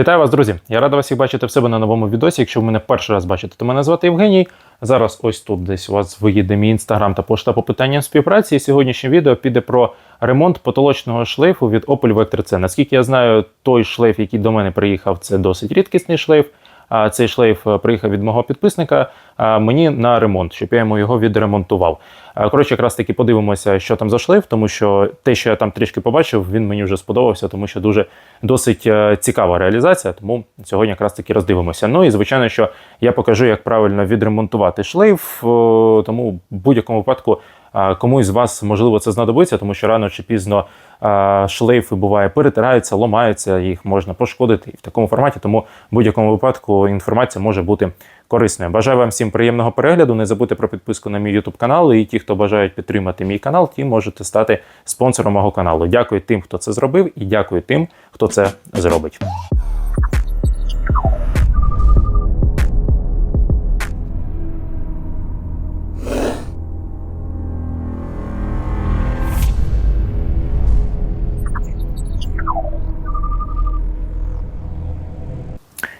Вітаю вас, друзі! Я радий вас всіх бачити в себе на новому відосі. Якщо ви мене перший раз бачите, то мене звати Євгеній. Зараз ось тут десь у вас виїде мій інстаграм та пошта по питанням співпраці. І сьогоднішнє відео піде про ремонт потолочного шлейфу від Opel Vector C. Наскільки я знаю, той шлейф, який до мене приїхав, це досить рідкісний шлейф. А цей шлейф е, приїхав від мого підписника мені на ремонт, щоб я йому його відремонтував. Коротше, якраз таки подивимося, що там за шлейф, тому що те, що я там трішки побачив, він мені вже сподобався, тому що дуже досить е, цікава реалізація. Тому сьогодні якраз таки роздивимося. Ну і звичайно, що я покажу, як правильно відремонтувати шлейф. Тому в будь-якому випадку комусь з вас можливо це знадобиться, тому що рано чи пізно шлейфи буває перетираються, ламаються, їх можна пошкодити і в такому форматі. Тому в будь-якому випадку інформація може бути корисною. Бажаю вам всім приємного перегляду. Не забудьте про підписку на мій YouTube канал. І ті, хто бажають підтримати мій канал, ті можете стати спонсором мого каналу. Дякую тим, хто це зробив, і дякую тим, хто це зробить.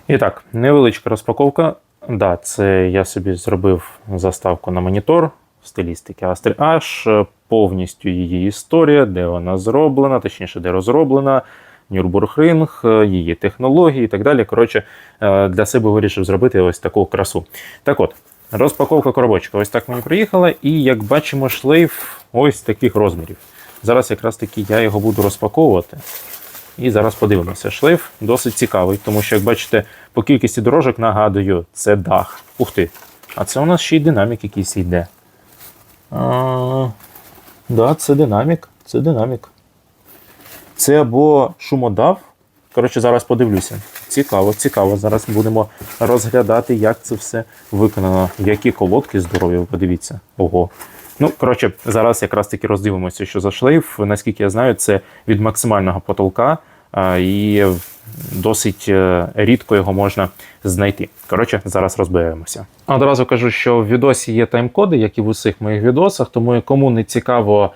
І так, невеличка розпаковка. Да, це я собі зробив заставку на монітор в стилістики Astri H, повністю її історія, де вона зроблена, точніше, де розроблена, Нюрбургринг, її технології і так далі. Коротше, е, для себе вирішив зробити ось таку красу. Так от, розпаковка коробочка. Ось так мені приїхала, і як бачимо, шлейф ось таких розмірів. Зараз якраз таки я його буду розпаковувати. І зараз подивимося. Шлейф досить цікавий, тому що, як бачите, по кількості дорожок нагадую, це дах. Ух ти. А це у нас ще й динамік якийсь йде. А, да, це динамік. Це динамік. Це або шумодав. Коротше, зараз подивлюся. Цікаво, цікаво. Зараз будемо розглядати, як це все виконано. Які колодки здорові, подивіться. Ого. Ну, коротше, зараз якраз таки роздивимося, що за шлейф. Наскільки я знаю, це від максимального потолка, і досить е, рідко його можна знайти. Коротше, зараз розберемося. Одразу кажу, що в відосі є тайм-коди, як і в усіх моїх відосах, тому кому не цікаво.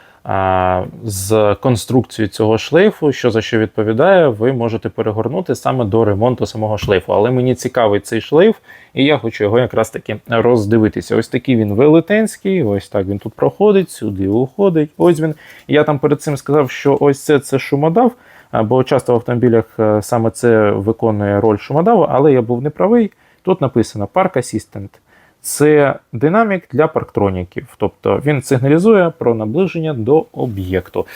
З конструкцією цього шлейфу, що за що відповідає, ви можете перегорнути саме до ремонту самого шлейфу. Але мені цікавий цей шлейф, і я хочу його якраз таки роздивитися. Ось такий він велетенський, ось так він тут проходить, сюди уходить. Ось він. Я там перед цим сказав, що ось це це шумодав, бо часто в автомобілях е, саме це виконує роль шумодаву, але я був неправий. Тут написано Park Assistant. Це динамік для парктроніків, тобто він сигналізує про наближення до об'єкту.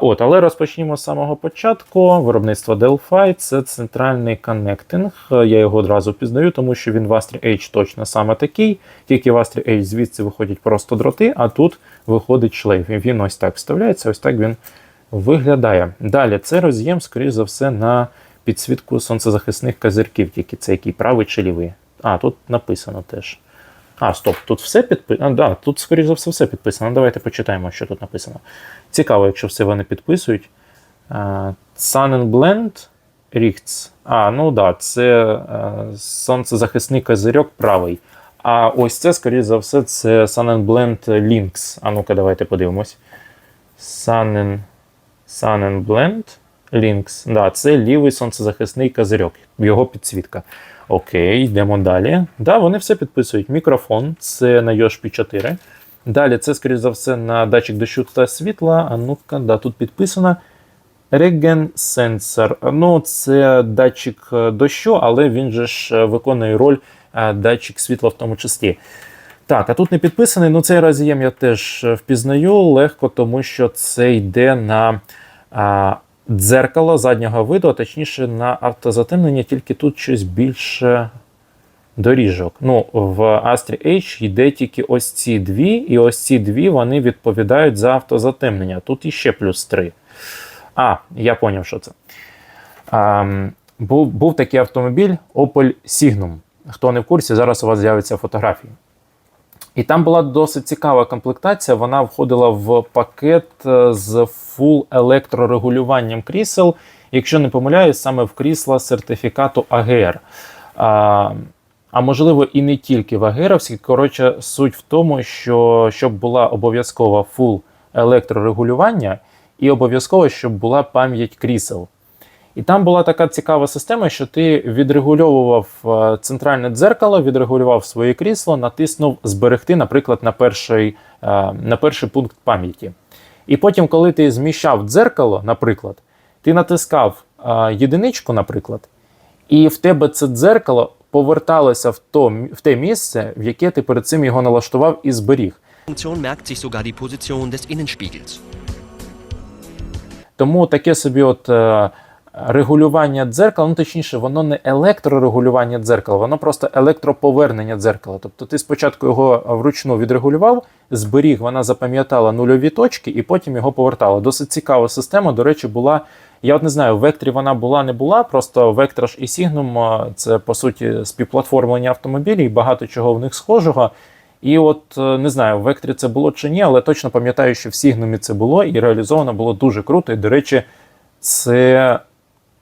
От, Але розпочнімо з самого початку. Виробництво Delphi це центральний коннектинг. Я його одразу пізнаю, тому що він в Astri H точно саме такий. Тільки в Astri H звідси виходять просто дроти, а тут виходить шлейф. І він ось так вставляється, ось так він виглядає. Далі це роз'єм, скоріш за все, на підсвітку сонцезахисних козирків, тільки це який правий чи лівий. А, тут написано теж. А, стоп, тут все підписано. Да, тут, скоріш за все, все підписано. Давайте почитаємо, що тут написано. Цікаво, якщо все вони підписують. Sun and Blend Richts. А, ну да, це uh, сонцезахисний козирьок правий. А ось це, скоріш за все, це Sun and Blend Links. А ну-ка, давайте подивимось. Sun Links. Да, це лівий сонцезахисний козирьок, його підсвітка. Окей, йдемо далі. Да, вони все підписують. Мікрофон, це на Yosh P4. Далі, це, скоріш за все, на датчик дощу та світла. А ну-ка, да, тут підписано. Regen Sensor. Ну, це датчик дощу, але він же ж виконує роль датчик світла в тому числі. Так, а тут не підписаний. Ну, цей роз'єм я теж впізнаю легко, тому що це йде на а, дзеркало заднього виду, а точніше на автозатемнення, тільки тут щось більше доріжок. Ну, в Astri H йде тільки ось ці дві, і ось ці дві вони відповідають за автозатемнення. Тут іще плюс три. А, я зрозумів, що це. А, був, був такий автомобіль Opel Signum. Хто не в курсі, зараз у вас з'являться фотографії. І там була досить цікава комплектація. Вона входила в пакет з фул електрорегулюванням крісел, якщо не помиляюсь, саме в крісла сертифікату АГР. А, а можливо, і не тільки в АГРовській. Коротше, суть в тому, що щоб була обов'язкова фул електрорегулювання, і обов'язково, щоб була пам'ять крісел. І там була така цікава система, що ти відрегульовував е, центральне дзеркало, відрегулював своє крісло, натиснув зберегти, наприклад, на перший, е, на перший пункт пам'яті. І потім, коли ти зміщав дзеркало, наприклад, ти натискав е, єдиничку, наприклад, і в тебе це дзеркало поверталося в, то, в те місце, в яке ти перед цим його налаштував і зберіг. Funktion merkt sich sogar die Position des Innenspiegels. Тому таке собі от регулювання дзеркала, ну точніше, воно не електрорегулювання дзеркала, воно просто електроповернення дзеркала. Тобто ти спочатку його вручну відрегулював, зберіг, вона запам'ятала нульові точки і потім його повертала. Досить цікава система. До речі, була. Я от не знаю, в векторі вона була, не була. Просто Vectors і Signum е, це по суті співплатформлення автомобілів, багато чого в них схожого. І от е, не знаю, в Векторі це було чи ні, але точно пам'ятаю, що в Сігнумі це було і реалізовано було дуже круто. І, до речі, це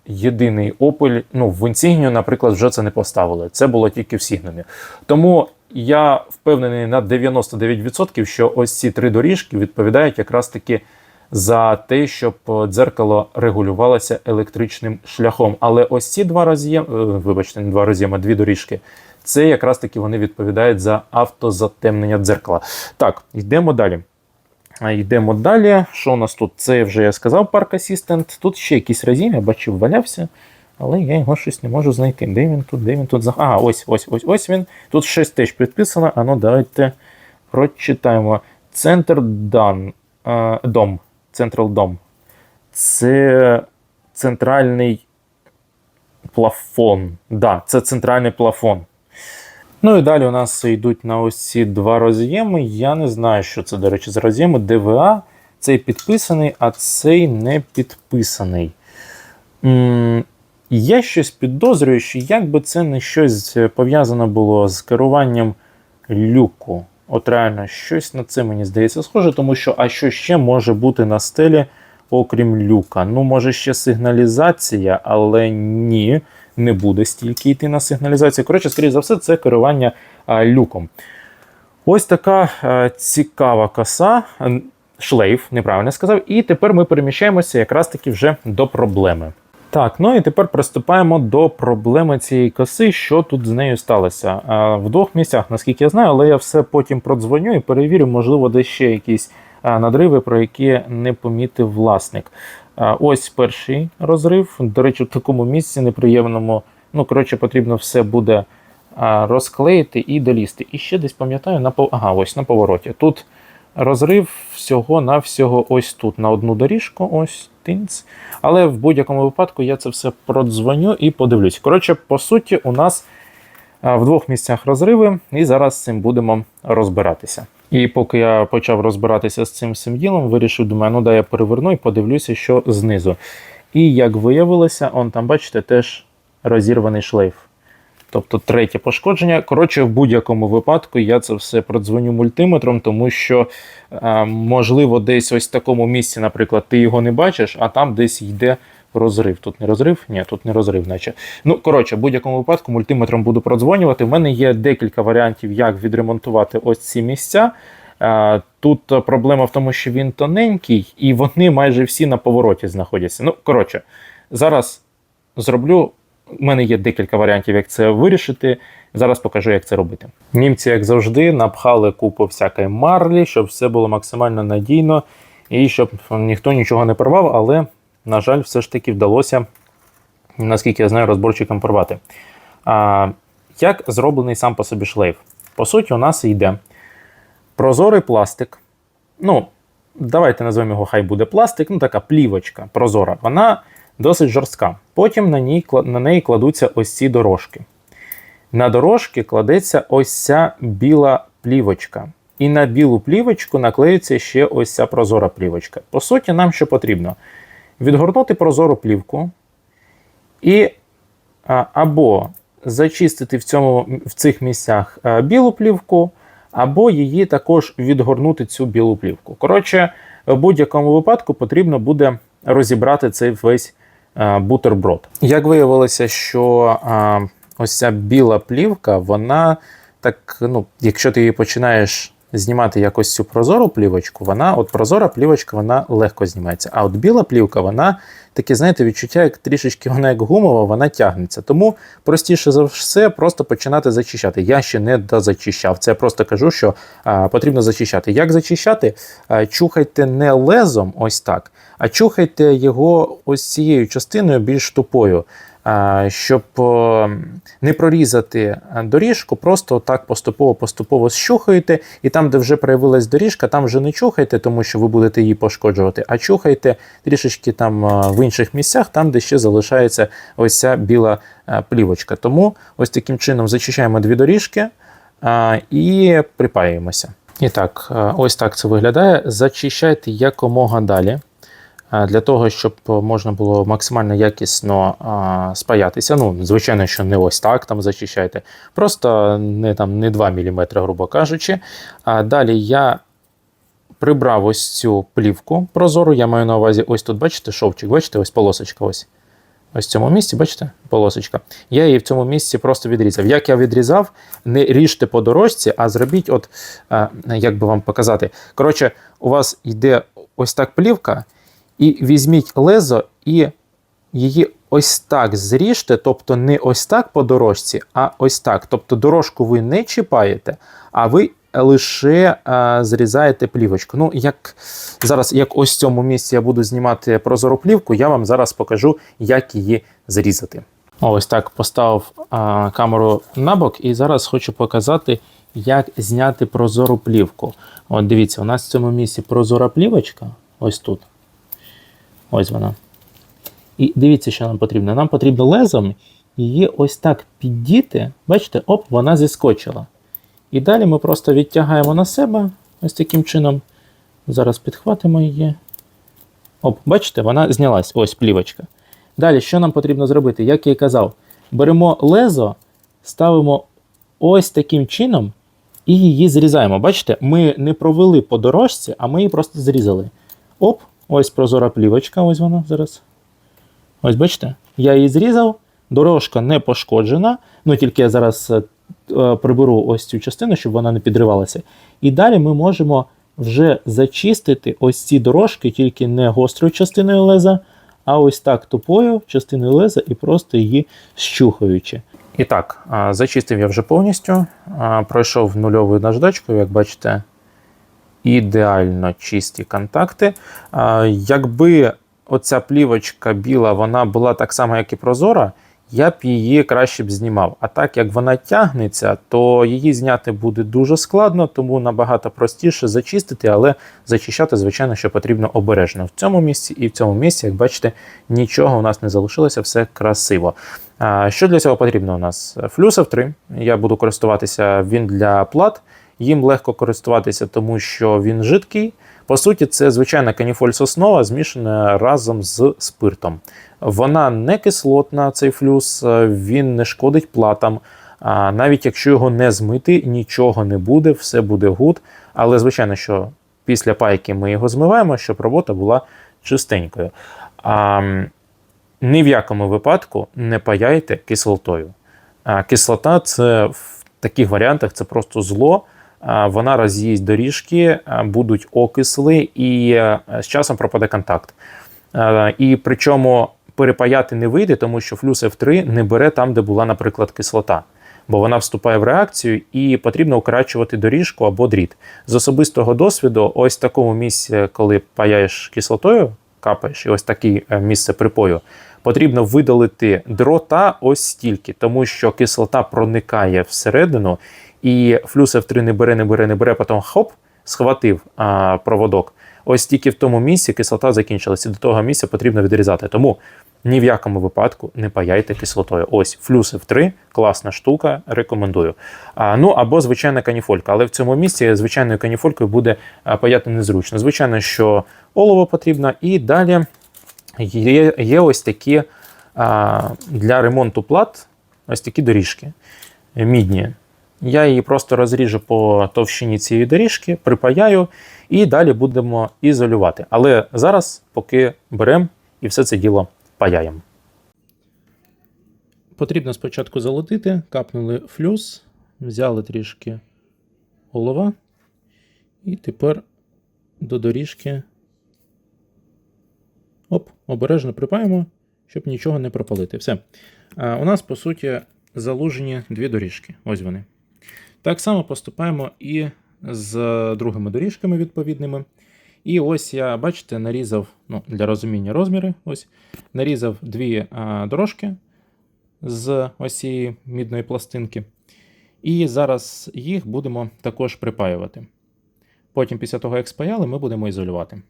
єдиний Opel. Ну, в Insignia, наприклад, вже це не поставили. Це було тільки в Сігнумі. Тому я впевнений на 99%, що ось ці три доріжки відповідають якраз таки за те, щоб дзеркало регулювалося електричним шляхом. Але ось ці два роз'єм, е, вибачте, не два роз'єми, дві доріжки. Це якраз таки вони відповідають за автозатемнення дзеркала. Так, йдемо далі. Йдемо далі. Що у нас тут? Це вже я сказав Park Assistant. Тут ще якийсь разім, я бачив, валявся, але я його щось не можу знайти. Де він тут? Де він тут? А, ось, ось, ось, ось він. Тут щось теж підписано. А ну давайте прочитаємо. Центр Дан, Дом. Central Дом. Це центральний плафон. Да, це центральний плафон. Ну і далі у нас йдуть на ось ці два роз'єми. Я не знаю, що це, до речі, за роз'єми. ДВА. Цей підписаний, а цей не підписаний. Я щось підозрюю, що якби це не щось пов'язано було з керуванням люку. От реально, щось на це мені здається схоже, тому що а що ще може бути на стелі, окрім люка? Ну, може, ще сигналізація, але ні, не буде стільки йти на сигналізацію. Коротше, скоріше за все, це керування а, люком. Ось така е, цікава коса, шлейф, неправильно сказав. І тепер ми переміщаємося якраз таки вже до проблеми. Так, ну і тепер приступаємо до проблеми цієї коси, що тут з нею сталося. Е, В двох місцях, наскільки я знаю, але я все потім продзвоню і перевірю, можливо, де ще якісь надриви, про які не помітив власник. Ось перший розрив. До речі, в такому місці неприємному. Ну, коротше, потрібно все буде розклеїти і долізти. І ще десь пам'ятаю, на ага, ось на повороті. Тут розрив всього-навсього ось тут, на одну доріжку, ось тинц. Але в будь-якому випадку я це все продзвоню і подивлюсь. Коротше, по суті, у нас в двох місцях розриви, і зараз з цим будемо розбиратися. І поки я почав розбиратися з цим всім ділом, вирішив, думаю, ну да, я переверну і подивлюся, що знизу. І як виявилося, он там, бачите, теж розірваний шлейф. Тобто третє пошкодження. Коротше, в будь-якому випадку я це все продзвоню мультиметром, тому що, е, можливо, десь ось в такому місці, наприклад, ти його не бачиш, а там десь йде розрив. Тут не розрив? Ні, тут не розрив, наче. Ну, коротше, в будь-якому випадку мультиметром буду продзвонювати. У мене є декілька варіантів, як відремонтувати ось ці місця. Е, Тут проблема в тому, що він тоненький, і вони майже всі на повороті знаходяться. Ну, коротше, зараз зроблю. У мене є декілька варіантів, як це вирішити. Зараз покажу, як це робити. Німці, як завжди, напхали купу всякої марлі, щоб все було максимально надійно і щоб ніхто нічого не порвав, але, на жаль, все ж таки вдалося, наскільки я знаю, розборчикам порвати. А, Як зроблений сам по собі шлейф? По суті, у нас йде прозорий пластик. Ну, давайте назвемо його, хай буде пластик, ну така плівочка прозора. Вона досить жорстка. Потім на, ній, на неї кладуться ось ці дорожки. На дорожки кладеться ось ця біла плівочка. І на білу плівочку наклеюється ще ось ця прозора плівочка. По суті, нам що потрібно? Відгорнути прозору плівку і або зачистити в, цьому, в цих місцях білу плівку, або її також відгорнути цю білу плівку. Коротше, в будь-якому випадку потрібно буде розібрати цей весь бутерброд. Як виявилося, що ось ця біла плівка, вона так, ну, якщо ти її починаєш знімати якось цю прозору плівочку, вона, от прозора плівочка, вона легко знімається. А от біла плівка, вона таке, знаєте, відчуття, як трішечки вона як гумова, вона тягнеться. Тому простіше за все просто починати зачищати. Я ще не дозачищав. Це я просто кажу, що а, потрібно зачищати. Як зачищати? А, чухайте не лезом, ось так, а чухайте його ось цією частиною більш тупою. Щоб не прорізати доріжку, просто так поступово-поступово щухаєте, і там, де вже проявилась доріжка, там вже не чухайте, тому що ви будете її пошкоджувати, а чухайте трішечки там в інших місцях, там, де ще залишається ось ця біла плівочка. Тому ось таким чином зачищаємо дві доріжки і припаюємося. І так, ось так це виглядає. Зачищайте якомога далі. Для того, щоб можна було максимально якісно спаятися. Ну, звичайно, що не ось так там зачищайте. Просто не, там, не 2 мм, грубо кажучи. А далі я прибрав ось цю плівку прозору. Я маю на увазі, ось тут, бачите, шовчик, бачите, ось полосочка. ось. Ось в цьому місці, бачите, полосочка. Я її в цьому місці просто відрізав. Як я відрізав, не ріжте по дорожці, а зробіть, от, як би вам показати. Коротше, у вас йде ось так плівка, і візьміть лезо і її ось так зріжте, тобто не ось так по дорожці, а ось так. Тобто дорожку ви не чіпаєте, а ви лише а, зрізаєте плівочку. Ну, як зараз, як ось в цьому місці я буду знімати прозору плівку, я вам зараз покажу, як її зрізати. Ось так поставив а, камеру на бок, і зараз хочу показати, як зняти прозору плівку. От дивіться, у нас в цьому місці прозора плівочка, ось тут. Ось вона. І дивіться, що нам потрібно. Нам потрібно лезом її ось так піддіти. Бачите, оп, вона зіскочила. І далі ми просто відтягаємо на себе ось таким чином. Зараз підхватимо її. Оп, бачите, вона знялась, ось плівочка. Далі, що нам потрібно зробити? Як я і казав, беремо лезо, ставимо ось таким чином і її зрізаємо. Бачите, ми не провели по дорожці, а ми її просто зрізали. Оп, ось прозора плівочка, ось вона зараз. Ось бачите, я її зрізав, дорожка не пошкоджена. Ну тільки я зараз е, приберу ось цю частину, щоб вона не підривалася. І далі ми можемо вже зачистити ось ці дорожки, тільки не гострою частиною леза, а ось так тупою частиною леза і просто її щухаючи. І так, зачистив я вже повністю. Пройшов нульовою наждачкою, як бачите, ідеально чисті контакти. Якби оця плівочка біла, вона була так само, як і прозора, я б її краще б знімав. А так як вона тягнеться, то її зняти буде дуже складно, тому набагато простіше зачистити, але зачищати, звичайно, що потрібно обережно. В цьому місці і в цьому місці, як бачите, нічого у нас не залишилося, все красиво. Що для цього потрібно у нас? Флюсов 3. Я буду користуватися він для плат. Їм легко користуватися, тому що він жидкий. По суті, це звичайна каніфоль соснова, змішана разом з спиртом. Вона не кислотна, цей флюс, е, він не шкодить платам. А навіть якщо його не змити, нічого не буде, все буде гуд. Але, звичайно, що після пайки ми його змиваємо, щоб робота була чистенькою. А, ні в якому випадку не паяйте кислотою. А, кислота це в таких варіантах це просто зло. Вона роз'їсть доріжки, будуть окисли, і е, з часом пропаде контакт. І причому перепаяти не вийде, тому що флюс F3 не бере там, де була, наприклад, кислота. Бо вона вступає в реакцію і потрібно укорачувати доріжку або дріт. З особистого досвіду, ось такому місці, коли паяєш кислотою, капаєш, і ось таке місце припою, потрібно видалити дрота ось стільки, тому що кислота проникає всередину, і флюс F3 не бере, не бере, не бере, потім хоп, схватив а, проводок. Ось тільки в тому місці кислота закінчилася. До того місця потрібно відрізати. Тому ні в якому випадку не паяйте кислотою. Ось флюс F3, класна штука, рекомендую. А, ну або звичайна каніфолька. Але в цьому місці звичайною каніфолькою буде паяти незручно. Звичайно, що олово потрібно, і далі є, є ось такі а, для ремонту плат ось такі доріжки мідні. Я її просто розріжу по товщині цієї доріжки, припаяю і далі будемо ізолювати. Але зараз поки беремо і все це діло паяємо. Потрібно спочатку залотити, капнули флюс, взяли трішки олова І тепер до доріжки. Оп, обережно припаємо, щоб нічого не пропалити. Все. А, у нас, по суті, залужені дві доріжки. Ось вони. Так само поступаємо і з другими доріжками відповідними. І ось я, бачите, нарізав ну, для розуміння розміри. Ось, нарізав дві а, дорожки з цієї мідної пластинки. І зараз їх будемо також припаювати. Потім, після того, як спаяли, ми будемо ізолювати.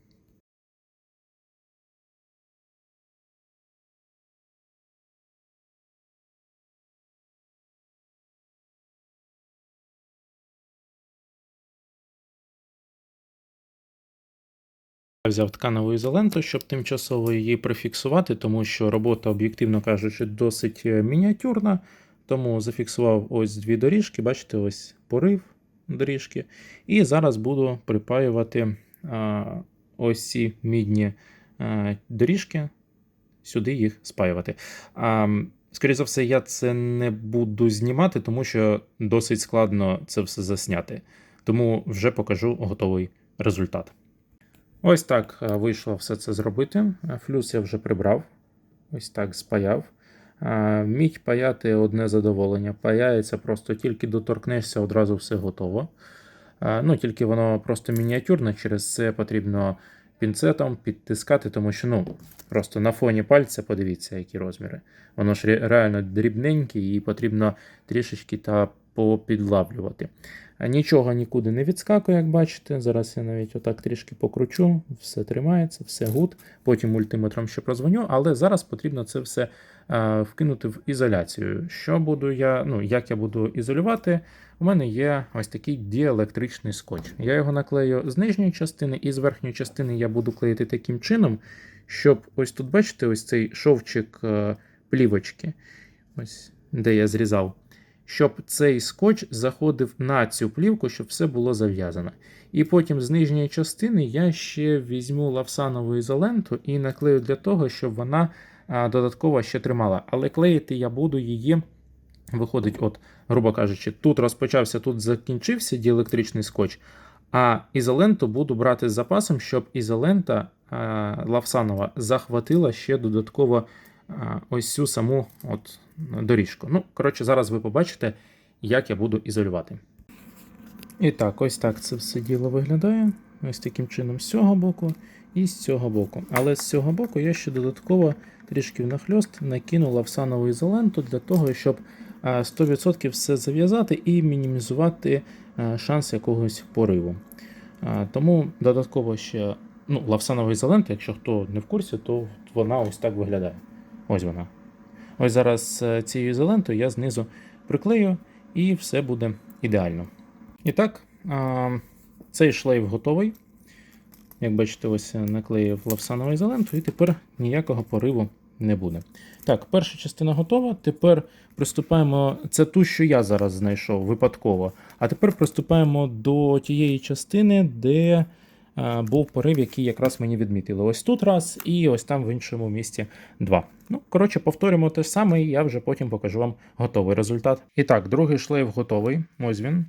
Я взяв тканову ізоленту, щоб тимчасово її прифіксувати, тому що робота, об'єктивно кажучи, досить е, мініатюрна. Тому зафіксував ось дві доріжки, бачите, ось порив доріжки. І зараз буду припаювати ось ці мідні доріжки, сюди їх спаювати. Скоріше за все, я це не буду знімати, тому що досить складно це все засняти. Тому вже покажу готовий результат. Ось так е, вийшло все це зробити. Е, Флюс я вже прибрав. Ось так спаяв. Е, Мідь паяти одне задоволення. Паяється просто тільки доторкнешся, одразу все готово. Ну, тільки воно просто мініатюрне, через це потрібно пінцетом підтискати, тому що ну, просто на фоні пальця подивіться, які розміри. Воно ж реально дрібненьке і потрібно трішечки та попідлавлювати. Нічого нікуди не відскакує, як бачите. Зараз я навіть отак трішки покручу, все тримається, все гуд. Потім мультиметром ще прозвоню, але зараз потрібно це все е, вкинути в ізоляцію. Що буду я, ну як я буду ізолювати? У мене є ось такий діелектричний скотч. Я його наклею з нижньої частини, і з верхньої частини я буду клеїти таким чином, щоб ось тут, бачите, ось цей шовчик е, плівочки, ось де я зрізав щоб цей скотч заходив на цю плівку, щоб все було зав'язано. І потім з нижньої частини я ще візьму лавсанову ізоленту і наклею для того, щоб вона додатково ще тримала. Але клеїти я буду її. Виходить, от, грубо кажучи, тут розпочався, тут закінчився діелектричний скотч, а ізоленту буду брати з запасом, щоб ізолента лавсанова захватила ще додатково ось цю саму от, доріжку. Ну, коротше, зараз ви побачите, як я буду ізолювати. І так, ось так це все діло виглядає. Ось таким чином з цього боку і з цього боку. Але з цього боку я ще додатково трішки внахльост накинув лавсанову ізоленту для того, щоб 100% все зав'язати і мінімізувати шанс якогось пориву. Тому додатково ще ну, лавсанова ізолента, якщо хто не в курсі, то вона ось так виглядає. Ось вона. Ось зараз е, цією ізолентою я знизу приклею і все буде ідеально. І так, цей шлейф готовий. Як бачите, ось наклеїв лавсанову ізоленту, і тепер ніякого пориву не буде. Так, перша частина готова. Тепер приступаємо. Це ту, що я зараз знайшов випадково. А тепер приступаємо до тієї частини, де був порив, який якраз мені відмітили. Ось тут раз, і ось там в іншому місці два. Ну, коротше, повторюємо те саме, і я вже потім покажу вам готовий результат. І так, другий шлейф готовий. Ось він.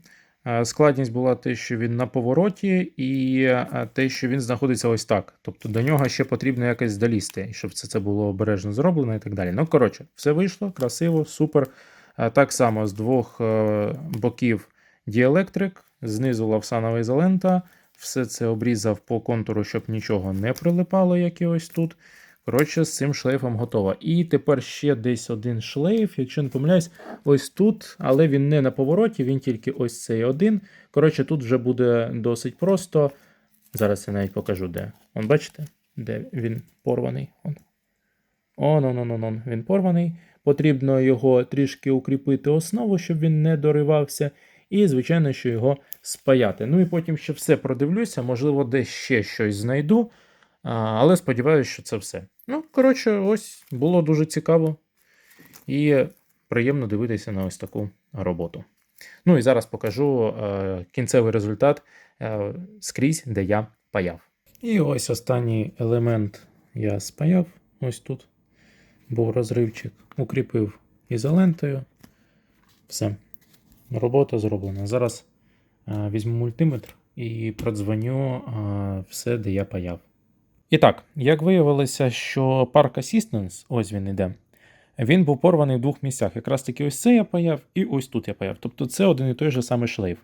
Е, Складність була те, що він на повороті, і е, те, що він знаходиться ось так. Тобто до нього ще потрібно якось долізти, щоб це, це було обережно зроблено і так далі. Ну, коротше, все вийшло, красиво, супер. Е, Так само з двох е, боків діелектрик, знизу лавсанова ізолента. Все це обрізав по контуру, щоб нічого не прилипало, як і ось тут. Коротше, з цим шлейфом готово. І тепер ще десь один шлейф, якщо не помиляюсь, ось тут, але він не на повороті, він тільки ось цей один. Коротше, тут вже буде досить просто. Зараз я навіть покажу, де. Он бачите, де він порваний. Он. Он, он, он, он, он. Він порваний. Потрібно його трішки укріпити основу, щоб він не доривався. І, звичайно, що його спаяти. Ну і потім ще все продивлюся, можливо, десь ще щось знайду. Але сподіваюся, що це все. Ну, коротше, ось було дуже цікаво і приємно дивитися на ось таку роботу. Ну і зараз покажу е, кінцевий результат е, скрізь, де я паяв. І ось останній елемент я спаяв. Ось тут був розривчик, укріпив ізолентою. Все. Робота зроблена. Зараз е, візьму мультиметр і продзвоню е, все, де я паяв. І так, як виявилося, що Park Assistance, ось він іде, він був порваний в двох місцях. Якраз таки ось це я паяв, і ось тут я паяв. Тобто це один і той же самий шлейф.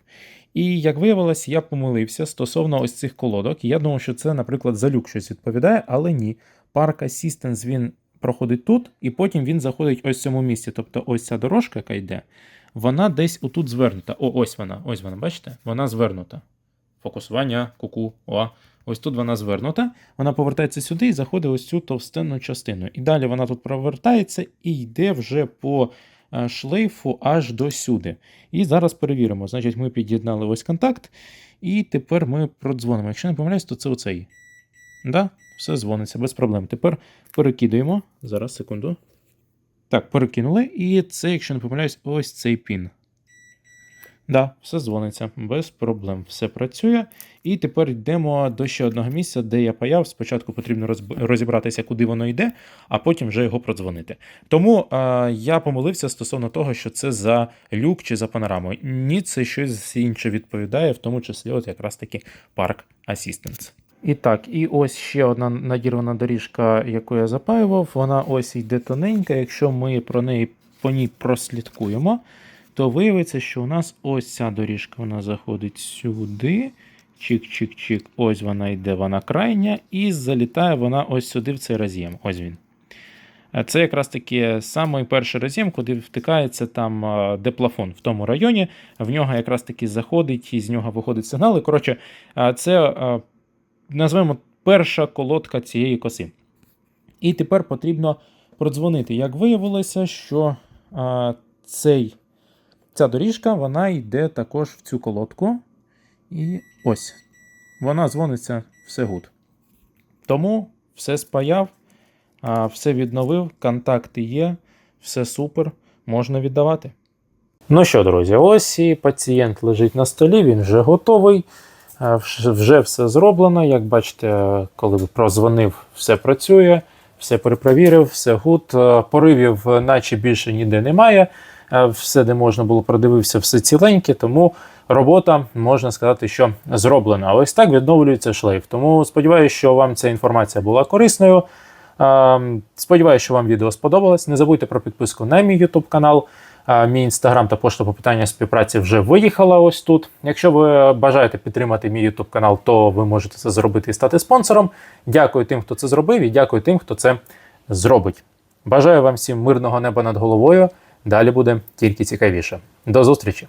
І як виявилось, я помилився стосовно ось цих колодок. Я думав, що це, наприклад, за люк щось відповідає, але ні. Park Assistance він проходить тут, і потім він заходить ось в цьому місці. Тобто ось ця дорожка, яка йде, вона десь отут звернута. О, ось вона, ось вона, бачите? Вона звернута. Фокусування, куку, о. Ось тут вона звернута, вона повертається сюди і заходить ось цю товстенну частину. І далі вона тут провертається і йде вже по е, шлейфу аж до сюди. І зараз перевіримо. Значить, ми під'єднали ось контакт, і тепер ми продзвонимо. Якщо не помиляюсь, то це оцей. Да? Все дзвониться без проблем. Тепер перекидуємо. Зараз, секунду. Так, перекинули. І це, якщо не помиляюсь, ось цей пін. Да, все дзвониться без проблем. Все працює. І тепер йдемо до ще одного місця, де я паяв. Спочатку потрібно розібратися, куди воно йде, а потім вже його продзвонити. Тому е, я помилився стосовно того, що це за люк чи за панораму. Ні, це щось інше відповідає, в тому числі, от якраз таки Park Assistance. І так, і ось ще одна надірвана доріжка, яку я запаював. Вона ось йде тоненька. Якщо ми про неї по ній прослідкуємо, то виявиться, що у нас ось ця доріжка вона заходить сюди. Чик-чик-чик. Ось вона йде, вона крайня, і залітає вона ось сюди в цей роз'єм. Ось він. Е, Це якраз таки самий перший роз'єм, куди втикається там е, де плафон в тому районі. В нього якраз таки заходить і з нього виходить сигнал. І, коротше, е, це назвемо перша колодка цієї коси. І тепер потрібно продзвонити. Як виявилося, що е, цей, ця доріжка вона йде також в цю колодку. І ось. Вона дзвониться все гуд. Тому все спаяв, а, все відновив, контакти є, все супер, можна віддавати. Ну що, друзі, ось і пацієнт лежить на столі, він вже готовий, вже все зроблено. Як бачите, коли прозвонив, все працює, все перепровірив, все гуд. Е, Поривів, е, наче більше ніде немає. Е, Все, де можна було продивився, все ціленьке, тому робота можна сказати, що зроблена. Ось так відновлюється шлейф. Тому сподіваюся, що вам ця інформація була корисною. Ем, Сподіваюся, що вам відео сподобалось. Не забудьте про підписку на мій YouTube канал. Мій інстаграм та пошта по питання співпраці вже виїхала ось тут. Якщо ви бажаєте підтримати мій YouTube канал, то ви можете це зробити і стати спонсором. Дякую тим, хто це зробив, і дякую тим, хто це зробить. Бажаю вам всім мирного неба над головою. Далі буде тільки цікавіше. До зустрічі!